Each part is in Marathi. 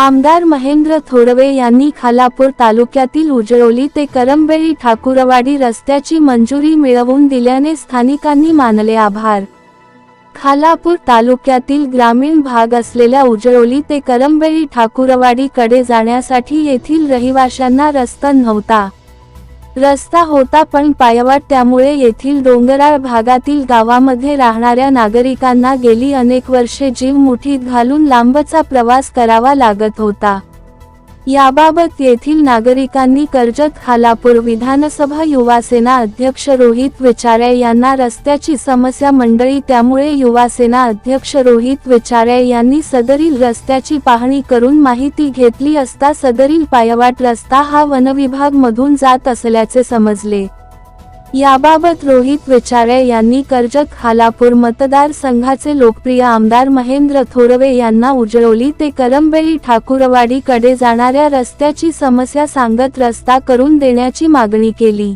आमदार महेंद्र थोडवे यांनी खालापूर तालुक्यातील उजळोली ते करंबेळी ठाकुरवाडी रस्त्याची मंजुरी मिळवून दिल्याने स्थानिकांनी मानले आभार. खालापूर तालुक्यातील ग्रामीण भाग असलेल्या उजळोली ते करंबेळी ठाकुरवाडीकडे जाण्यासाठी येथील रहिवाशांना रस्ता नव्हता. रस्ता होता पण पायवाट त्यामुळे येथील डोंगराळ भागातील गावामध्ये राहणाऱ्या नागरिकांना गेली अनेक वर्षे जीव मुठीत घालून लांबचा प्रवास करावा लागत होता. याबाबत येथील नागरिकांनी कर्जत खालापूर विधानसभा युवासेना अध्यक्ष रोहित विचारे यांना रस्त्याची समस्या मंडळी त्यामुळे युवासेना अध्यक्ष रोहित विचारे यांनी सदरील रस्त्याची पाहणी करून माहिती घेतली असता सदरील पायवाट रस्ता हा वनविभाग मधून जात असल्याचे समजले. याबाबत रोहित विचारे यांनी कर्जत खालापूर मतदारसंघाचे लोकप्रिय आमदार महेंद्र थोरवे यांना उजळवली. ते करंबेळी ठाकूरवाडीकडे जाणाऱ्या रस्त्याची समस्या सांगत रस्ता करून देण्याची मागणी केली.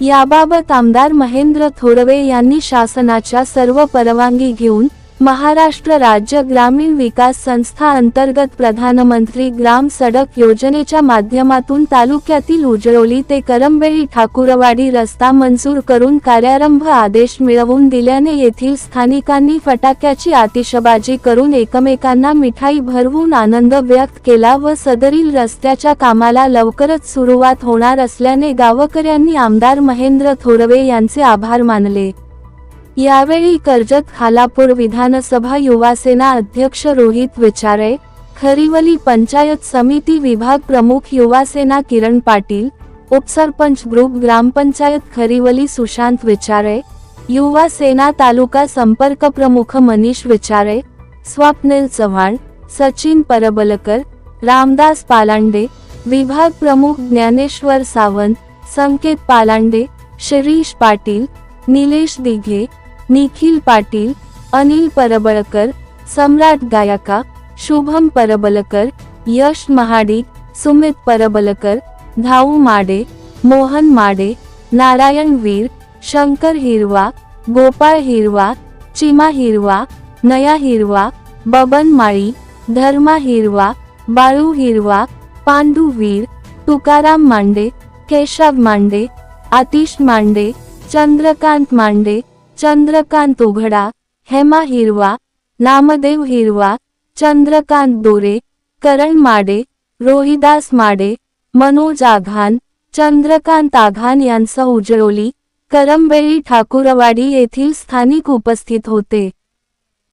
याबाबत आमदार महेंद्र थोरवे यांनी शासनाच्या सर्व परवानगी घेऊन महाराष्ट्र राज्य ग्रामीण विकास संस्था अंतर्गत प्रधानमंत्री ग्राम सडक योजनेच्या माध्यमातून तालुक्यातील उजळोली ते करंबेळी ठाकुरवाडी रस्ता मंजूर करून कार्यारंभ आदेश मिळवून दिल्याने येथील स्थानिकांनी फटाक्याची आतिषबाजी करून एकमेकांना मिठाई भरवून आनंद व्यक्त केला व सदरील रस्त्याच्या कामाला लवकरच सुरुवात होणार असल्याने गावकऱ्यांनी आमदार महेंद्र थोरवे यांचे आभार मानले. यावेळी कर्जत खालापूर विधानसभा युवासेना अध्यक्ष रोहित विचारे खरिवली पंचायत समिती विभाग प्रमुख युवासेना किरण पाटील उपसरपंच ग्रुप ग्रामपंचायत खरिवली सुशांत विचारे युवा सेना तालुका संपर्क प्रमुख मनीष विचारे स्वप्नील चव्हाण सचिन परबलकर रामदास पालांडे विभाग प्रमुख ज्ञानेश्वर सावंत संकेत पालांडे शिरीष पाटील निलेश दिघे निखिल पाटील अनिल परबळकर सम्राट गायका शुभम परबलकर यश महाडिक सुमित परबलकर धाऊ माडे मोहन माडे नारायण वीर शंकर हिरवा गोपाळ हिरवा चिमा हिरवा नया हिरवा बबन माळी धर्मा हिरवा बाळू हिरवा पांडू वीर तुकाराम मांडे केशव मांडे आतिश मांडे चंद्रकांत मांडे चंद्रकांत उघडा हेमा हिरवा नामदेव हिरवा चंद्रकांत दोरे करण माडे रोहिदास माडे मनोज आघान चंद्रकांत आघान यांसह उजळोली करंबेळी ठाकुरवाडी येथील स्थानिक उपस्थित होते.